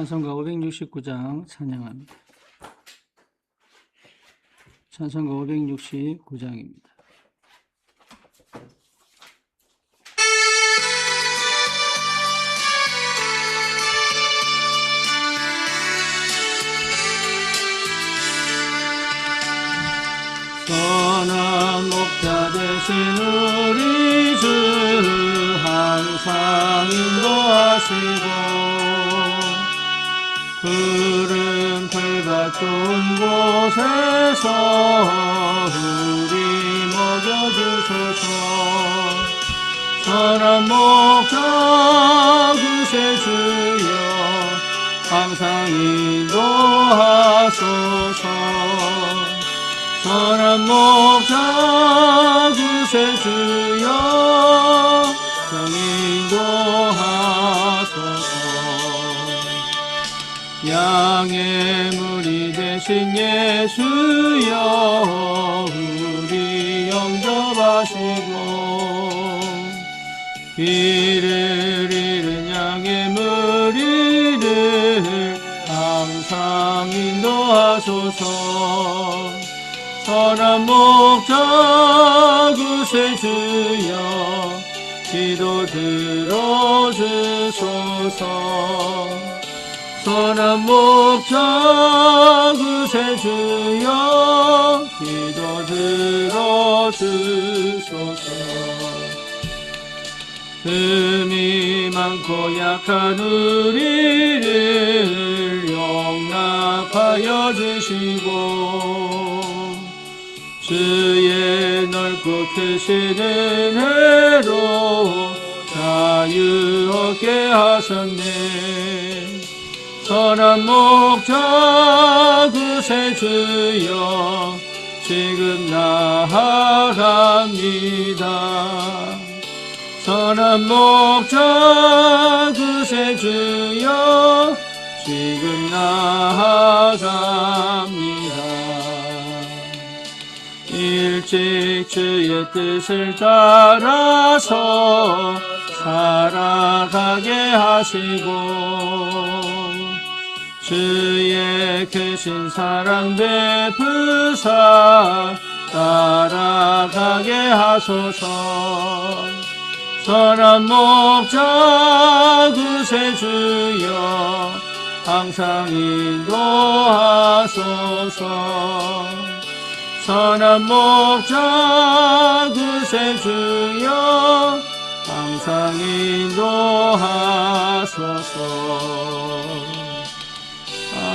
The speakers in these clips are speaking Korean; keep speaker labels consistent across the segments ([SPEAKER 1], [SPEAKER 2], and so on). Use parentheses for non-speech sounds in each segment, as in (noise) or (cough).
[SPEAKER 1] 찬송가 569장 찬양합니다. 찬송가 569장입니다. 선한 목자 되신 우리 주 항상 인도하시고 좋은 곳에서 우리 먹여주소서. 선한 목자 그새 주여 항상 인도하소서. 선한 목자 그새 주여 정 인도하소서 양의 물이 되신 예수여 우리 영접하시고 길을 잃은 양의 무리를 항상 인도하소서. 선한 목자 그새 주여 기도 들어주소서 선한 목자 그새 주여 기도 들어주소서. 흠이 많고 약한 우리를 용납하여 주시고 주의 넓고 크신 은혜로 자유 얻게 하셨네 선한 목자 그새 주여 지금 나아갑니다. 선한 목자 그새 주여 지금 나아갑니다. 일찍 주의 뜻을 따라서 살아가게 하시고 주의 크신 사랑 베푸사 따라가게 하소서. 선한 목자 그새 주여 항상 인도하소서. 선한 목자 그새 주여 항상 인도하소서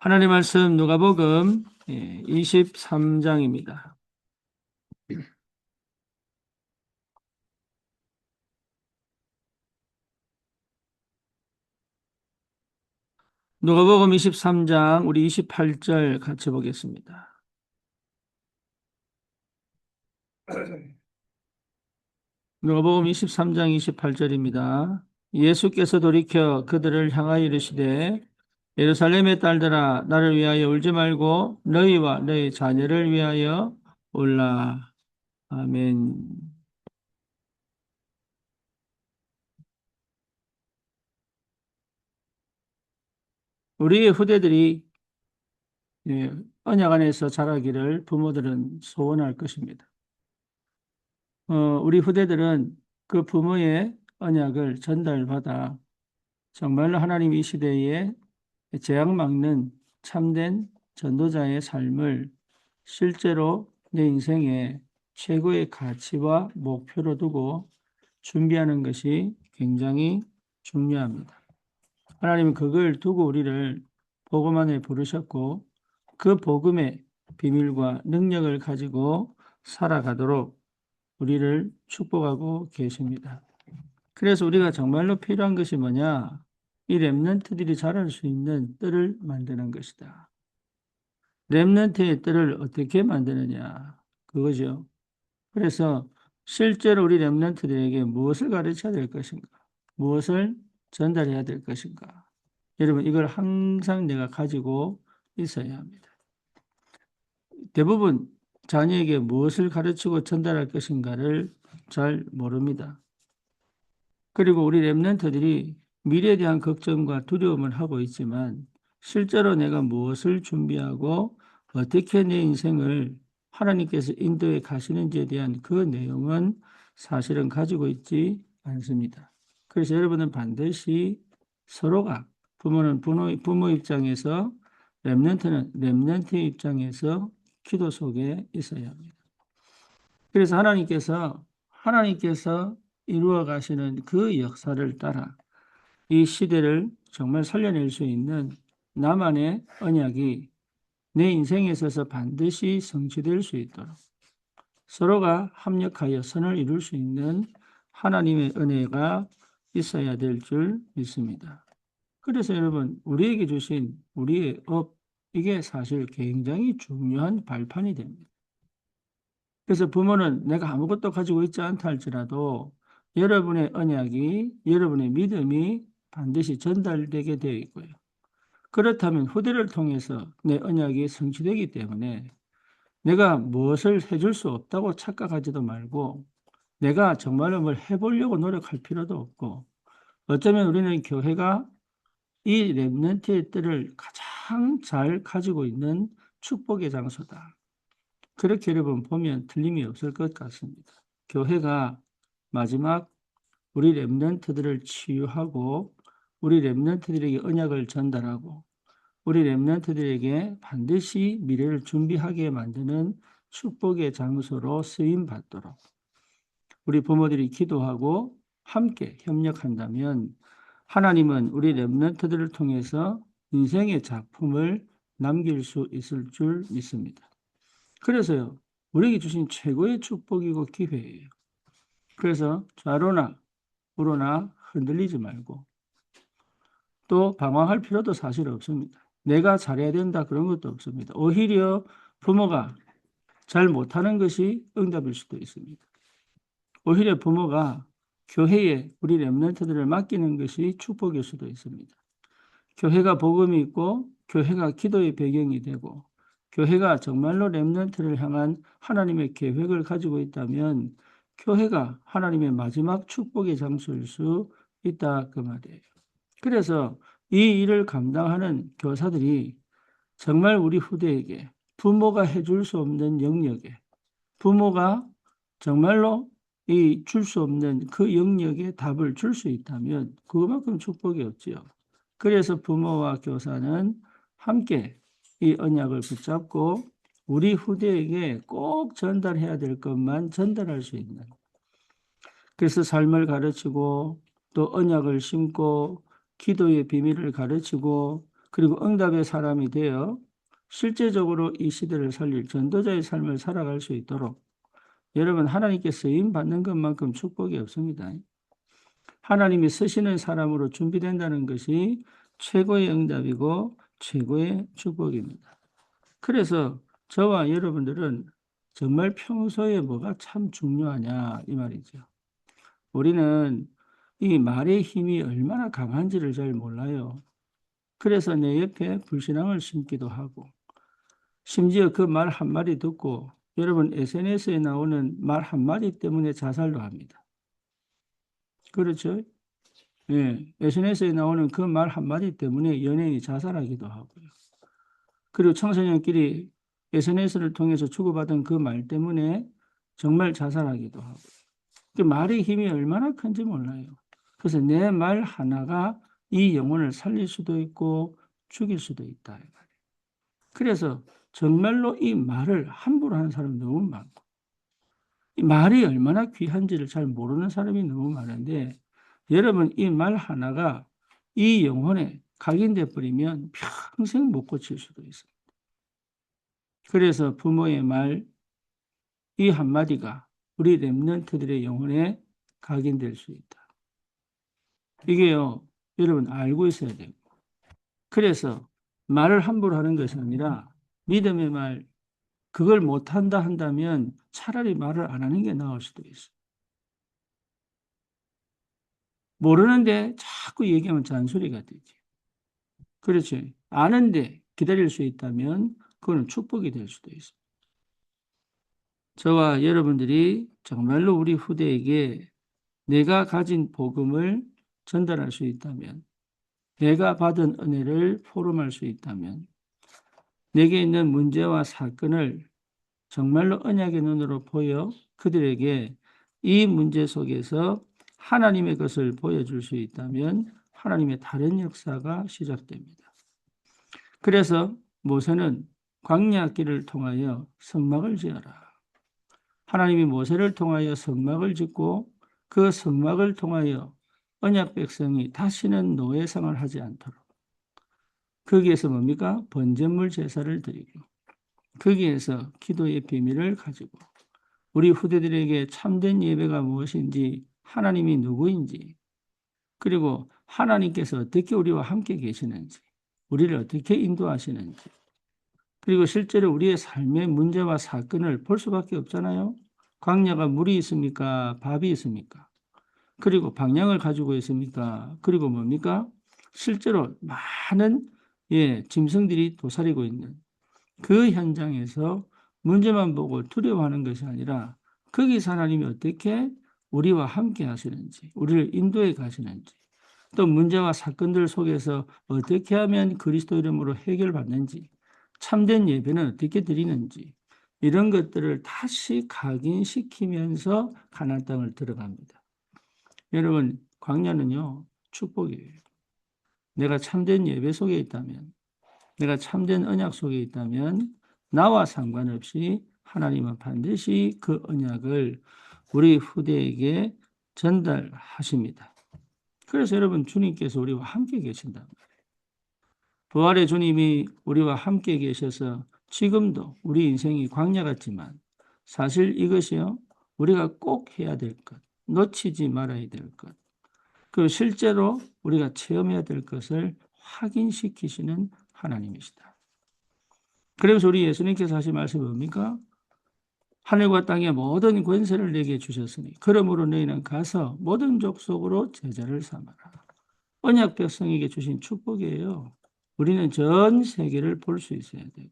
[SPEAKER 1] 하나님 말씀 누가복음 23장입니다. 누가복음 23장 우리 28절 같이 보겠습니다. 누가복음 23장 28절입니다. 예수께서 돌이켜 그들을 향하여 이르시되 예루살렘의 딸들아 나를 위하여 울지 말고 너희와 너희 자녀를 위하여 울라. 아멘. 우리의 후대들이 예, 언약 안에서 자라기를 부모들은 소원할 것입니다. 어, 우리 후대들은 그 부모의 언약을 전달받아 정말로 하나님 이 시대에 재앙 막는 참된 전도자의 삶을 실제로 내 인생의 최고의 가치와 목표로 두고 준비하는 것이 굉장히 중요합니다. 하나님은 그걸 두고 우리를 복음 안에 부르셨고 그 복음의 비밀과 능력을 가지고 살아가도록 우리를 축복하고 계십니다. 그래서 우리가 정말로 필요한 것이 뭐냐? 이 렘넌트들이 자랄 수 있는 뜰을 만드는 것이다. 렘넌트의 뜰을 어떻게 만드느냐? 그거죠. 그래서 실제로 우리 렘넌트들에게 무엇을 가르쳐야 될 것인가? 무엇을 전달해야 될 것인가? 여러분, 이걸 항상 내가 가지고 있어야 합니다. 대부분 자녀에게 무엇을 가르치고 전달할 것인가를 잘 모릅니다. 그리고 우리 랩런트들이 미래에 대한 걱정과 두려움을 하고 있지만 실제로 내가 무엇을 준비하고 어떻게 내 인생을 하나님께서 인도에 가시는지에 대한 그 내용은 사실은 가지고 있지 않습니다. 그래서 여러분은 반드시 서로가 부모는 부모, 부모 입장에서 랩런트는 랩런트 입장에서 기도 속에 있어야 합니다. 그래서 하나님께서 하나님께서 이루어 가시는 그 역사를 따라 이 시대를 정말 살려낼 수 있는 나만의 언약이 내 인생에 있어서 반드시 성취될 수 있도록 서로가 합력하여 선을 이룰 수 있는 하나님의 은혜가 있어야 될 줄 믿습니다. 그래서 여러분, 우리에게 주신 우리의 업, 이게 사실 굉장히 중요한 발판이 됩니다. 그래서 부모는 내가 아무것도 가지고 있지 않다 할지라도 여러분의 언약이, 여러분의 믿음이 반드시 전달되게 되어 있고요. 그렇다면 후대를 통해서 내 언약이 성취되기 때문에 내가 무엇을 해줄 수 없다고 착각하지도 말고 내가 정말로 뭘 해보려고 노력할 필요도 없고 어쩌면 우리는 교회가 이 랩런트의 뜰을 가장 잘 가지고 있는 축복의 장소다. 그렇게 여러분 보면 틀림이 없을 것 같습니다. 교회가 마지막 우리 랩런트들을 치유하고 우리 랩런트들에게 언약을 전달하고 우리 랩런트들에게 반드시 미래를 준비하게 만드는 축복의 장소로 쓰임 받도록 우리 부모들이 기도하고 함께 협력한다면 하나님은 우리 랩런트들을 통해서 인생의 작품을 남길 수 있을 줄 믿습니다. 그래서요, 우리에게 주신 최고의 축복이고 기회예요. 그래서 좌로나 우로나 흔들리지 말고 또 방황할 필요도 사실 없습니다. 내가 잘해야 된다 그런 것도 없습니다. 오히려 부모가 잘 못하는 것이 응답일 수도 있습니다. 오히려 부모가 교회에 우리 렘넌트들을 맡기는 것이 축복일 수도 있습니다. 교회가 복음이 있고 교회가 기도의 배경이 되고 교회가 정말로 렘넌트를 향한 하나님의 계획을 가지고 있다면 교회가 하나님의 마지막 축복의 장소일 수 있다 그 말이에요. 그래서 이 일을 감당하는 교사들이 정말 우리 후대에게 부모가 해줄 수 없는 영역에 부모가 정말로 이 줄 수 없는 그 영역에 답을 줄 수 있다면 그만큼 축복이 없지요. 그래서 부모와 교사는 함께 이 언약을 붙잡고 우리 후대에게 꼭 전달해야 될 것만 전달할 수 있는 그래서 삶을 가르치고 또 언약을 심고 기도의 비밀을 가르치고 그리고 응답의 사람이 되어 실제적으로 이 시대를 살릴 전도자의 삶을 살아갈 수 있도록 여러분 하나님께 쓰임 받는 것만큼 축복이 없습니다. 하나님이 쓰시는 사람으로 준비된다는 것이 최고의 응답이고 최고의 축복입니다. 그래서 저와 여러분들은 정말 평소에 뭐가 참 중요하냐 이 말이죠. 우리는 이 말의 힘이 얼마나 강한지를 잘 몰라요. 그래서 내 옆에 불신앙을 심기도 하고 심지어 그 말 한마디 듣고 여러분 SNS에 나오는 말 한마디 때문에 자살도 합니다. 그렇죠? 예, SNS에 나오는 그 말 한마디 때문에 연예인이 자살하기도 하고요. 그리고 청소년끼리 SNS를 통해서 주고받은 그 말 때문에 정말 자살하기도 하고. 그 말의 힘이 얼마나 큰지 몰라요. 그래서 내 말 하나가 이 영혼을 살릴 수도 있고 죽일 수도 있다. 그래서 정말로 이 말을 함부로 하는 사람이 너무 많고 이 말이 얼마나 귀한지를 잘 모르는 사람이 너무 많은데 여러분 이 말 하나가 이 영혼에 각인돼 버리면 평생 못 고칠 수도 있습니다. 그래서 부모의 말 이 한마디가 우리 렘넌트들의 영혼에 각인될 수 있다. 이게요, 여러분 알고 있어야 되고. 그래서 말을 함부로 하는 것이 아니라 믿음의 말, 그걸 못한다 한다면 차라리 말을 안 하는 게 나을 수도 있어. 모르는데 자꾸 얘기하면 잔소리가 되지. 그렇지. 아는데 기다릴 수 있다면 그거는 축복이 될 수도 있어. 저와 여러분들이 정말로 우리 후대에게 내가 가진 복음을 전달할 수 있다면, 내가 받은 은혜를 포럼할 수 있다면, 내게 있는 문제와 사건을 정말로 언약의 눈으로 보여 그들에게 이 문제 속에서 하나님의 것을 보여줄 수 있다면 하나님의 다른 역사가 시작됩니다. 그래서 모세는 광야길을 통하여 성막을 지어라. 하나님이 모세를 통하여 성막을 짓고 그 성막을 통하여 언약 백성이 다시는 노예상을 하지 않도록 거기에서 뭡니까? 번제물 제사를 드리고 거기에서 기도의 비밀을 가지고 우리 후대들에게 참된 예배가 무엇인지 하나님이 누구인지 그리고 하나님께서 어떻게 우리와 함께 계시는지 우리를 어떻게 인도하시는지 그리고 실제로 우리의 삶의 문제와 사건을 볼 수밖에 없잖아요. 광야가 물이 있습니까? 밥이 있습니까? 그리고 방향을 가지고 있습니까? 그리고 뭡니까? 실제로 많은 예, 짐승들이 도사리고 있는 그 현장에서 문제만 보고 두려워하는 것이 아니라 거기서 하나님이 어떻게 우리와 함께 하시는지, 우리를 인도해 가시는지, 또 문제와 사건들 속에서 어떻게 하면 그리스도 이름으로 해결받는지, 참된 예배는 어떻게 드리는지 이런 것들을 다시 각인시키면서 가나안 땅을 들어갑니다. 여러분 광야는요 축복이에요. 내가 참된 예배 속에 있다면, 내가 참된 언약 속에 있다면 나와 상관없이 하나님은 반드시 그 언약을 우리 후대에게 전달하십니다. 그래서 여러분 주님께서 우리와 함께 계신다. 부활의 주님이 우리와 함께 계셔서 지금도 우리 인생이 광야 같지만 사실 이것이요 우리가 꼭 해야 될 것, 놓치지 말아야 될 것, 그 실제로 우리가 체험해야 될 것을 확인시키시는 하나님이시다. 그래서 우리 예수님께서 하신 말씀이 뭡니까? 하늘과 땅의 모든 권세를 내게 주셨으니 그러므로 너희는 가서 모든 족속으로 제자를 삼아라. 언약 백성에게 주신 축복이에요. 우리는 전 세계를 볼 수 있어야 되고,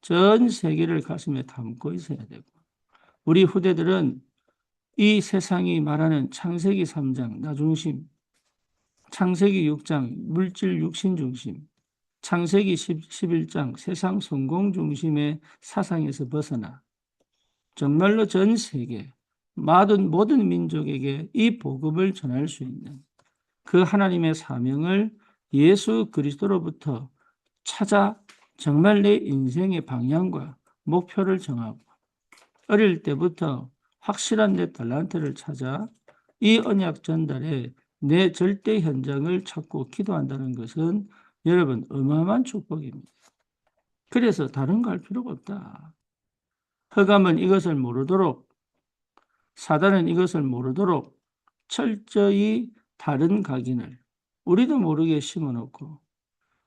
[SPEAKER 1] 전 세계를 가슴에 담고 있어야 되고, 우리 후대들은 이 세상이 말하는 창세기 3장, 나 중심, 창세기 6장, 물질 육신 중심, 창세기 11장, 세상 성공 중심의 사상에서 벗어나, 정말로 전 세계, 모든, 모든 민족에게 이 복음을 전할 수 있는 그 하나님의 사명을 예수 그리스도로부터 찾아 정말 내 인생의 방향과 목표를 정하고 어릴 때부터 확실한 내 달란트를 찾아 이 언약 전달에 내 절대 현장을 찾고 기도한다는 것은 여러분 어마어마한 축복입니다. 그래서 다른 거 할 필요가 없다. 허감은 이것을 모르도록 사단은 이것을 모르도록 철저히 다른 각인을 우리도 모르게 심어놓고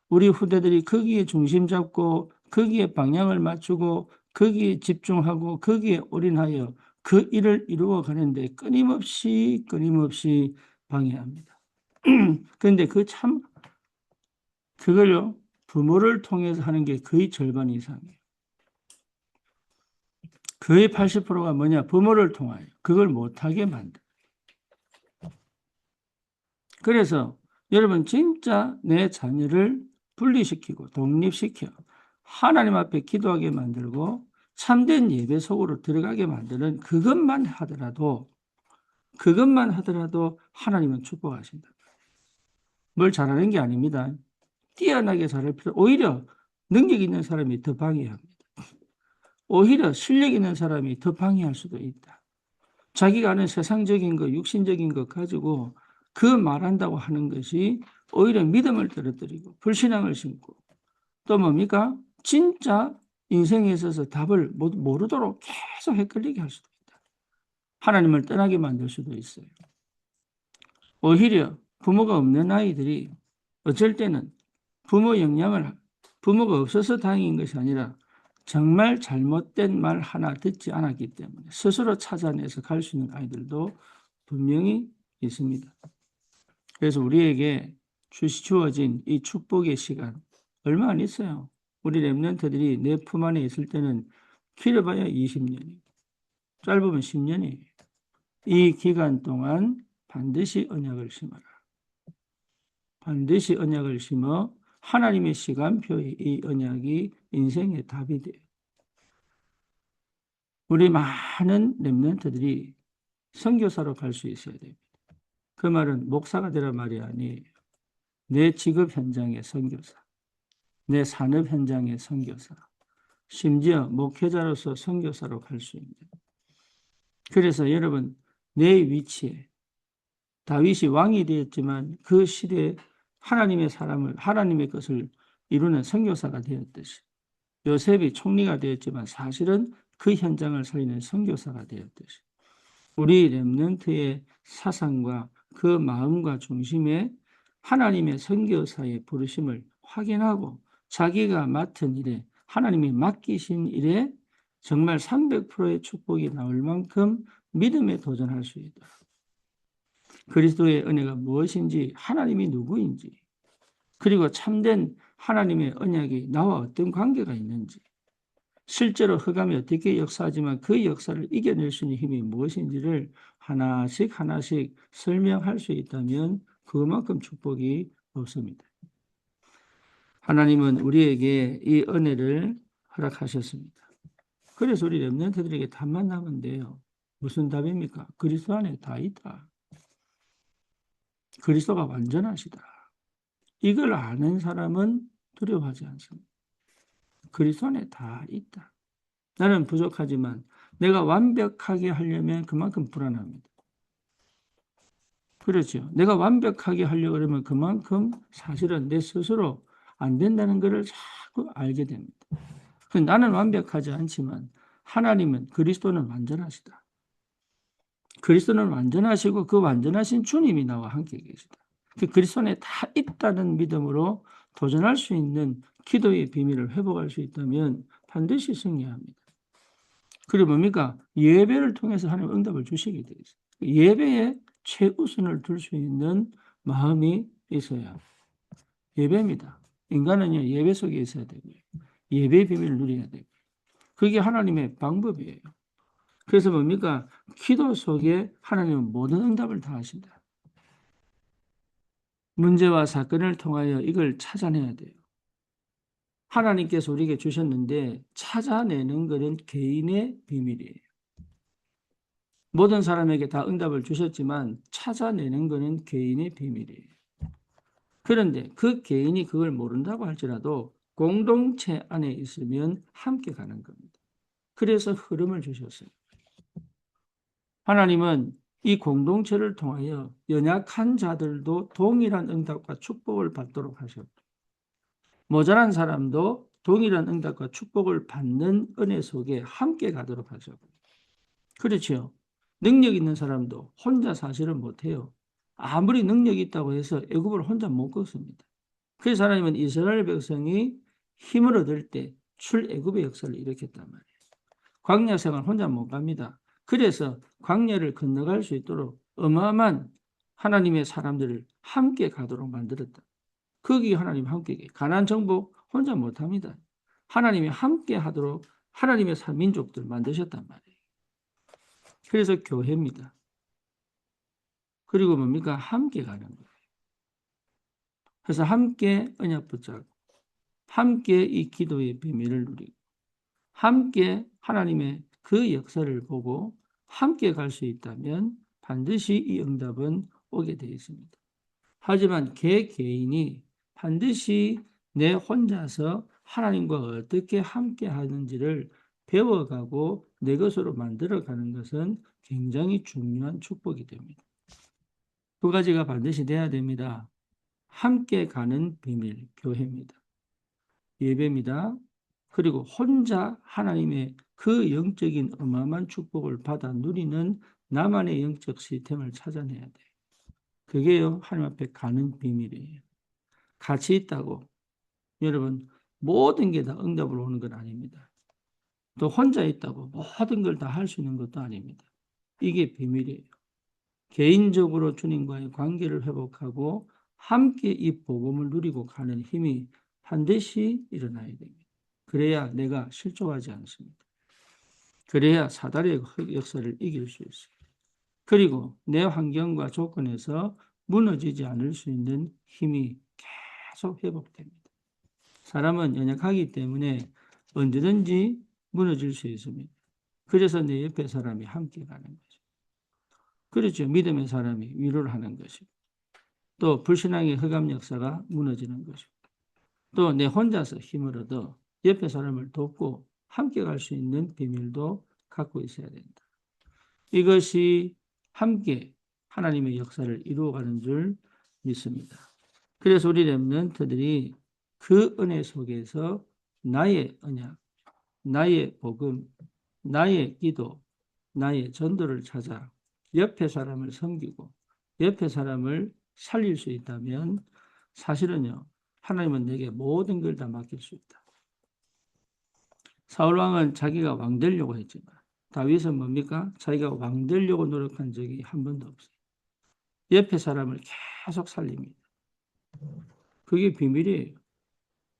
[SPEAKER 1] 우리 후대들이 거기에 중심 잡고 거기에 방향을 맞추고 거기에 집중하고 거기에 올인하여 그 일을 이루어 가는데 끊임없이 끊임없이 방해합니다. (clears throat) 그런데 그 참 그걸요 부모를 통해서 하는 게 거의 절반 이상이에요. 거의 80%가 뭐냐 부모를 통하여 그걸 못하게 만들. 그래서 여러분 진짜 내 자녀를 분리시키고 독립시켜 하나님 앞에 기도하게 만들고 참된 예배 속으로 들어가게 만드는 그것만 하더라도 그것만 하더라도 하나님은 축복하신다. 뭘 잘하는 게 아닙니다. 뛰어나게 잘할 필요, 오히려 능력 있는 사람이 더 방해합니다. 오히려 실력 있는 사람이 더 방해할 수도 있다. 자기가 아는 세상적인 것, 육신적인 것 가지고 그 말한다고 하는 것이 오히려 믿음을 떨어뜨리고 불신앙을 심고 또 뭡니까? 진짜 인생에 있어서 답을 못- 모르도록 계속 헷갈리게 할 수도 있다. 하나님을 떠나게 만들 수도 있어요. 오히려 부모가 없는 아이들이 어쩔 때는 부모 영향을 부모가 없어서 다행인 것이 아니라 정말 잘못된 말 하나 듣지 않았기 때문에 스스로 찾아내서 갈 수 있는 아이들도 분명히 있습니다. 그래서 우리에게 주시 주어진 이 축복의 시간 얼마 안 있어요. 우리 랩런트들이 내 품 안에 있을 때는 길어봐야 20년이 짧으면 10년이에요. 이 기간 동안 반드시 언약을 심어라. 반드시 언약을 심어 하나님의 시간표에 이 언약이 인생의 답이 돼요. 우리 많은 랩런트들이 선교사로 갈 수 있어야 됩니다. 그 말은 목사가 되라 말이 아니에요. 내 직업 현장의 선교사, 내 산업 현장의 선교사, 심지어 목회자로서 선교사로 갈 수 있는. 그래서 여러분 내 위치에 다윗이 왕이 되었지만 그 시대에 하나님의 사람을 하나님의 것을 이루는 선교사가 되었듯이 요셉이 총리가 되었지만 사실은 그 현장을 살리는 선교사가 되었듯이 우리 렘넌트의 사상과 그 마음과 중심에 하나님의 선교사의 부르심을 확인하고 자기가 맡은 일에 하나님이 맡기신 일에 정말 300%의 축복이 나올 만큼 믿음에 도전할 수 있다. 그리스도의 은혜가 무엇인지 하나님이 누구인지 그리고 참된 하나님의 언약이 나와 어떤 관계가 있는지 실제로 흑암이 어떻게 역사하지만 그 역사를 이겨낼 수 있는 힘이 무엇인지를 하나씩 하나씩 설명할 수 있다면 그만큼 축복이 없습니다. 하나님은 우리에게 이 은혜를 허락하셨습니다. 그래서 우리 렘넌트들에게 답만 나면 돼요. 무슨 답입니까? 그리스도 안에 다 있다. 그리스도가 완전하시다. 이걸 아는 사람은 두려워하지 않습니다. 그리스도 안에 다 있다. 나는 부족하지만 내가 완벽하게 하려면 그만큼 불안합니다. 그렇죠. 내가 완벽하게 하려고 그러면 그만큼 사실은 내 스스로 안 된다는 것을 자꾸 알게 됩니다. 그 나는 완벽하지 않지만 하나님은 그리스도는 완전하시다. 그리스도는 완전하시고 그 완전하신 주님이 나와 함께 계시다. 그 그리스도 안에 다 있다는 믿음으로 도전할 수 있는 기도의 비밀을 회복할 수 있다면 반드시 승리합니다. 그리고 뭡니까? 예배를 통해서 하나님 응답을 주시게 되어. 예배에 최우선을 둘 수 있는 마음이 있어야 예배입니다. 인간은요, 예배 속에 있어야 되고요. 예배의 비밀을 누려야 되고 그게 하나님의 방법이에요. 그래서 뭡니까? 기도 속에 하나님은 모든 응답을 다 하신다. 문제와 사건을 통하여 이걸 찾아내야 돼요. 하나님께서 우리에게 주셨는데 찾아내는 것은 개인의 비밀이에요. 모든 사람에게 다 응답을 주셨지만 찾아내는 것은 개인의 비밀이에요. 그런데 그 개인이 그걸 모른다고 할지라도 공동체 안에 있으면 함께 가는 겁니다. 그래서 흐름을 주셨어요. 하나님은 이 공동체를 통하여 연약한 자들도 동일한 응답과 축복을 받도록 하셨고 모자란 사람도 동일한 응답과 축복을 받는 은혜 속에 함께 가도록 하셨고 그렇죠. 능력 있는 사람도 혼자 사실은 못해요. 아무리 능력이 있다고 해서 애굽을 혼자 못 걷습니다. 그래서 하나님은 이스라엘 백성이 힘을 얻을 때 출애굽의 역사를 일으켰단 말이에요. 광야 생활 혼자 못 갑니다. 그래서 광야를 건너갈 수 있도록 어마어마한 하나님의 사람들을 함께 가도록 만들었다. 거기 하나님 함께 가난 정복 혼자 못 합니다. 하나님이 함께 하도록 하나님의 사 민족들 만드셨단 말이에요. 그래서 교회입니다. 그리고 뭡니까? 함께 가는 거예요. 그래서 함께 언약 붙잡고 함께 이 기도의 비밀을 누리고 함께 하나님의 그 역사를 보고 함께 갈 수 있다면 반드시 이 응답은 오게 되어 있습니다. 하지만 개 개인이 반드시 내 혼자서 하나님과 어떻게 함께 하는지를 배워가고 내 것으로 만들어가는 것은 굉장히 중요한 축복이 됩니다. 두 가지가 반드시 돼야 됩니다. 함께 가는 비밀, 교회입니다. 예배입니다. 그리고 혼자 하나님의 그 영적인 어마어마한 축복을 받아 누리는 나만의 영적 시스템을 찾아내야 돼요. 그게요, 하나님 앞에 가는 비밀이에요. 같이 있다고. 여러분, 모든 게 다 응답으로 오는 건 아닙니다. 또 혼자 있다고 모든 걸 다 할 수 있는 것도 아닙니다. 이게 비밀이에요. 개인적으로 주님과의 관계를 회복하고 함께 이 복음을 누리고 가는 힘이 반드시 일어나야 됩니다. 그래야 내가 실족하지 않습니다. 그래야 사다리의 역사를 이길 수 있어요. 그리고 내 환경과 조건에서 무너지지 않을 수 있는 힘이 계속 회복됩니다. 사람은 연약하기 때문에 언제든지 무너질 수 있습니다. 그래서 내 옆에 사람이 함께 가는 거죠. 그렇죠. 믿음의 사람이 위로를 하는 것이고 또 불신앙의 흑암 역사가 무너지는 것이고 또 내 혼자서 힘을 얻어 옆에 사람을 돕고 함께 갈 수 있는 비밀도 갖고 있어야 된다. 이것이 함께 하나님의 역사를 이루어가는 줄 믿습니다. 그래서 우리 렘넌트들이 그 은혜 속에서 나의 언약, 나의 복음, 나의 기도, 나의 전도를 찾아 옆에 사람을 섬기고 옆에 사람을 살릴 수 있다면 사실은요, 하나님은 내게 모든 걸 다 맡길 수 있다. 사울 왕은 자기가 왕 되려고 했지만 다윗은 뭡니까? 자기가 왕 되려고 노력한 적이 한 번도 없어요. 옆에 사람을 계속 살립니다. 그게 비밀이에요.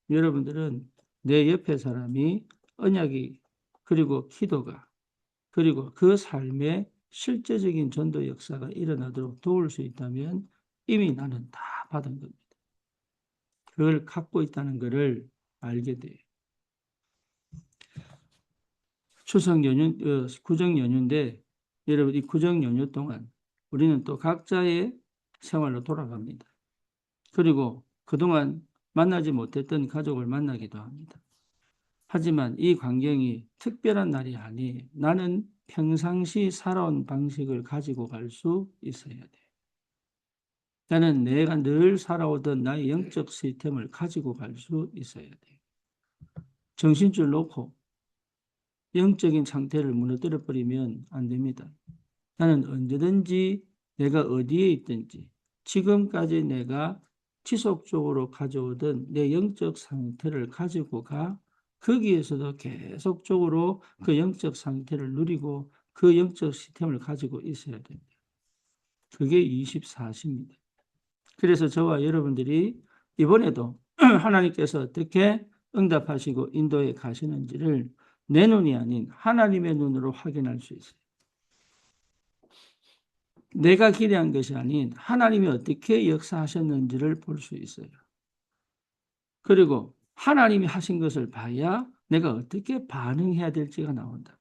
[SPEAKER 1] 여러분들은 내 옆에 사람이 언약이 그리고 기도가 그리고 그 삶에 실제적인 전도 역사가 일어나도록 도울 수 있다면 이미 나는 다 받은 겁니다. 그걸 갖고 있다는 것을 알게 돼요. 추석 연휴, 어, 구정 연휴인데 여러분 이 구정 연휴 동안 우리는 또 각자의 생활로 돌아갑니다. 그리고 그동안 만나지 못했던 가족을 만나기도 합니다. 하지만 이 광경이 특별한 날이 아니 나는 평상시 살아온 방식을 가지고 갈 수 있어야 돼. 나는 내가 늘 살아오던 나의 영적 시스템을 가지고 갈 수 있어야 돼. 정신줄 놓고 영적인 상태를 무너뜨려 버리면 안 됩니다. 나는 언제든지 내가 어디에 있든지 지금까지 내가 지속적으로 가져오던 내 영적 상태를 가지고 가 거기에서도 계속적으로 그 영적 상태를 누리고 그 영적 시스템을 가지고 있어야 됩니다. 그게 24시입니다. 그래서 저와 여러분들이 이번에도 (clears throat) 하나님께서 어떻게 응답하시고 인도에 가시는지를 내 눈이 아닌 하나님의 눈으로 확인할 수 있어요. 내가 기대한 것이 아닌 하나님이 어떻게 역사하셨는지를 볼 수 있어요. 그리고 하나님이 하신 것을 봐야 내가 어떻게 반응해야 될지가 나온다.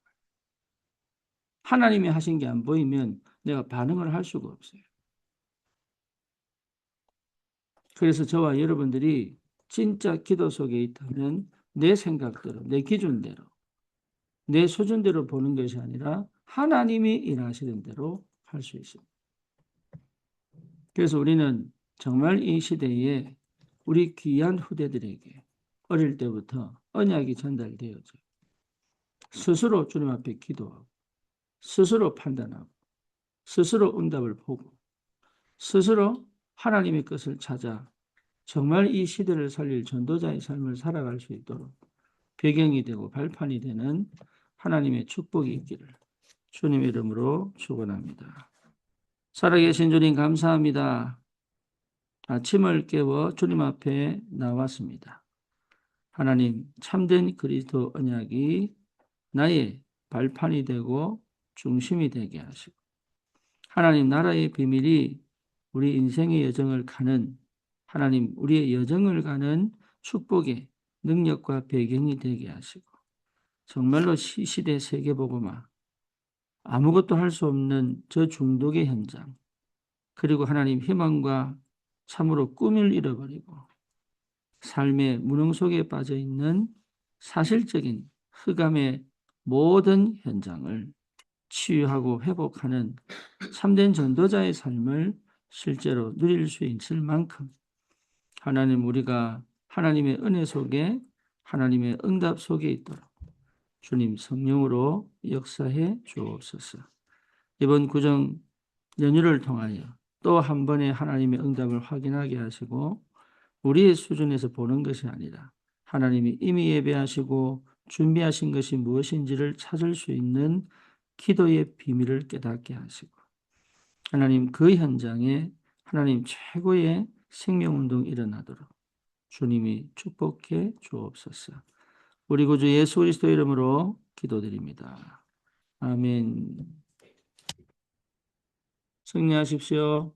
[SPEAKER 1] 하나님이 하신 게 안 보이면 내가 반응을 할 수가 없어요. 그래서 저와 여러분들이 진짜 기도 속에 있다면 내 생각대로, 내 기준대로, 내 수준대로 보는 것이 아니라 하나님이 일하시는 대로 할 수 있습니다. 그래서 우리는 정말 이 시대에 우리 귀한 후대들에게 어릴 때부터 언약이 전달되어져 스스로 주님 앞에 기도하고 스스로 판단하고 스스로 응답을 보고 스스로 하나님의 것을 찾아 정말 이 시대를 살릴 전도자의 삶을 살아갈 수 있도록 배경이 되고 발판이 되는 하나님의 축복이 있기를 주님의 이름으로 축원합니다. 살아계신 주님 감사합니다. 아침을 깨워 주님 앞에 나왔습니다. 하나님 참된 그리스도 언약이 나의 발판이 되고 중심이 되게 하시고 하나님 나라의 비밀이 우리 인생의 여정을 가는 하나님 우리의 여정을 가는 축복의 능력과 배경이 되게 하시고 정말로 시대 세계보고마 아무것도 할 수 없는 저 중독의 현장 그리고 하나님 희망과 참으로 꿈을 잃어버리고 삶의 무능 속에 빠져 있는 사실적인 흑암의 모든 현장을 치유하고 회복하는 참된 전도자의 삶을 실제로 누릴 수 있을 만큼 하나님 우리가 하나님의 은혜 속에 하나님의 응답 속에 있도록 주님 성령으로 역사해 주옵소서. 이번 구정 연휴를 통하여 또 한 번의 하나님의 응답을 확인하게 하시고 우리의 수준에서 보는 것이 아니라 하나님이 이미 예배하시고 준비하신 것이 무엇인지를 찾을 수 있는 기도의 비밀을 깨닫게 하시고 하나님 그 현장에 하나님 최고의 생명운동이 일어나도록 주님이 축복해 주옵소서. 우리 구주 예수 그리스도 이름으로 기도드립니다. 아멘. 승리하십시오.